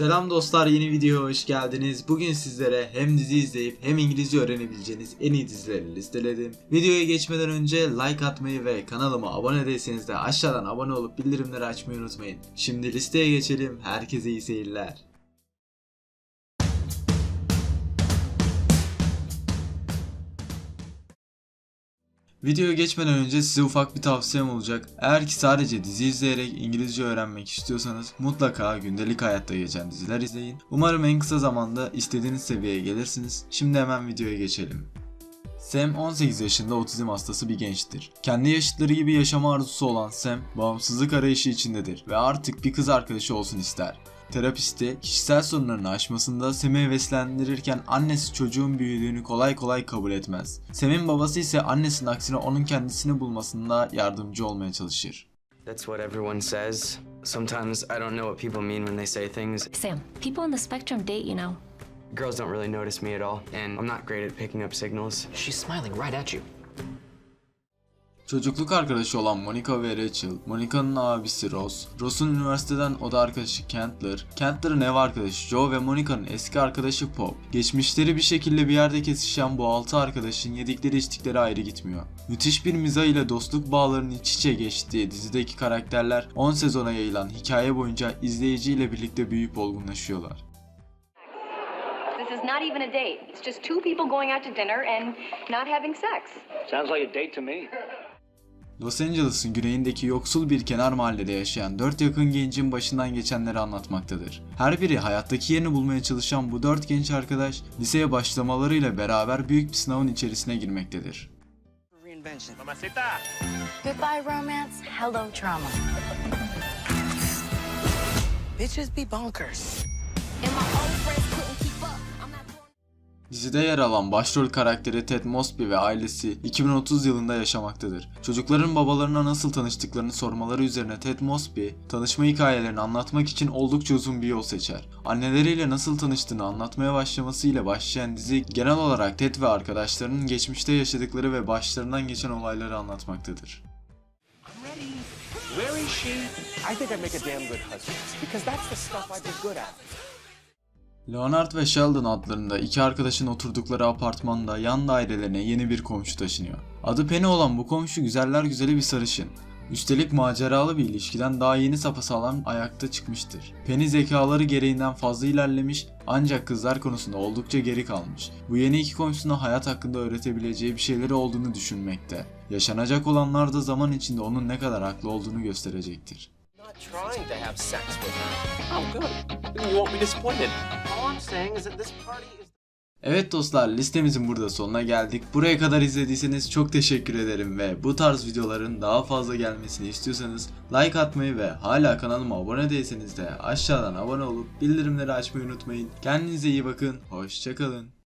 Selam dostlar yeni videoya hoş geldiniz. Bugün sizlere hem dizi izleyip hem İngilizce öğrenebileceğiniz en iyi dizileri listeledim. Videoya geçmeden önce like atmayı ve kanalıma abone değilseniz de aşağıdan abone olup bildirimleri açmayı unutmayın. Şimdi listeye geçelim. Herkese iyi seyirler. Videoya geçmeden önce size ufak bir tavsiyem olacak. Eğer ki sadece dizi izleyerek İngilizce öğrenmek istiyorsanız mutlaka gündelik hayatta geçen diziler izleyin. Umarım en kısa zamanda istediğiniz seviyeye gelirsiniz. Şimdi hemen videoya geçelim. Sam 18 yaşında otizm hastası bir gençtir. Kendi yaşıtları gibi yaşama arzusu olan Sam, bağımsızlık arayışı içindedir ve artık bir kız arkadaşı olsun ister. Terapisti kişisel sorunlarını aşmasında Sam'i heveslendirirken annesi çocuğun büyüdüğünü kolay kolay kabul etmez. Sam'in babası ise annesinin aksine onun kendisini bulmasında yardımcı olmaya çalışır. That's what everyone says. Sometimes I don't know what people mean when they say things. Sam, people on the spectrum date, you know. Girls don't really notice me at all, and I'm not great at picking up signals. She's smiling right at you. Çocukluk arkadaşı olan Monica ve Rachel, Monica'nın abisi Ross, Ross'un üniversiteden oda arkadaşı Chandler, Chandler'ın ev arkadaşı Joe ve Monica'nın eski arkadaşı Pop. Geçmişleri bir şekilde bir yerde kesişen bu altı arkadaşın yedikleri içtikleri ayrı gitmiyor. Müthiş bir mizah ile dostluk bağlarının iç içe geçtiği dizideki karakterler 10 sezona yayılan hikaye boyunca izleyiciyle birlikte büyüyüp olgunlaşıyorlar. This is not even a date. It's just two people going out to dinner and not having sex. Sounds like a date to me. Los Angeles'ın güneyindeki yoksul bir kenar mahallede yaşayan dört yakın gencin başından geçenleri anlatmaktadır. Her biri hayattaki yerini bulmaya çalışan bu dört genç arkadaş liseye başlamalarıyla beraber büyük bir sınavın içerisine girmektedir. Goodbye, romance. Hello, trauma. Bitches be bonkers. Dizide yer alan başrol karakteri Ted Mosby ve ailesi 2030 yılında yaşamaktadır. Çocukların babalarına nasıl tanıştıklarını sormaları üzerine Ted Mosby, tanışma hikayelerini anlatmak için oldukça uzun bir yol seçer. Anneleriyle nasıl tanıştığını anlatmaya başlamasıyla başlayan dizi genel olarak Ted ve arkadaşlarının geçmişte yaşadıkları ve başlarından geçen olayları anlatmaktadır. Where is she? I think I'd make a damn good husband because that's the stuff I'd be good at. Leonard ve Sheldon adlarında iki arkadaşın oturdukları apartmanda yan dairelerine yeni bir komşu taşınıyor. Adı Penny olan bu komşu güzeller güzeli bir sarışın. Üstelik maceralı bir ilişkiden daha yeni sapasağlam ayakta çıkmıştır. Penny zekaları gereğinden fazla ilerlemiş ancak kızlar konusunda oldukça geri kalmış. Bu yeni iki komşusuna hayat hakkında öğretebileceği bir şeyleri olduğunu düşünmekte. Yaşanacak olanlar da zaman içinde onun ne kadar haklı olduğunu gösterecektir. Not trying to have sex with her. Oh, good. You won't be disappointed. Evet dostlar listemizin burada sonuna geldik. Buraya kadar izlediyseniz çok teşekkür ederim ve bu tarz videoların daha fazla gelmesini istiyorsanız like atmayı ve hala kanalıma abone değilseniz de aşağıdan abone olup bildirimleri açmayı unutmayın. Kendinize iyi bakın, hoşçakalın.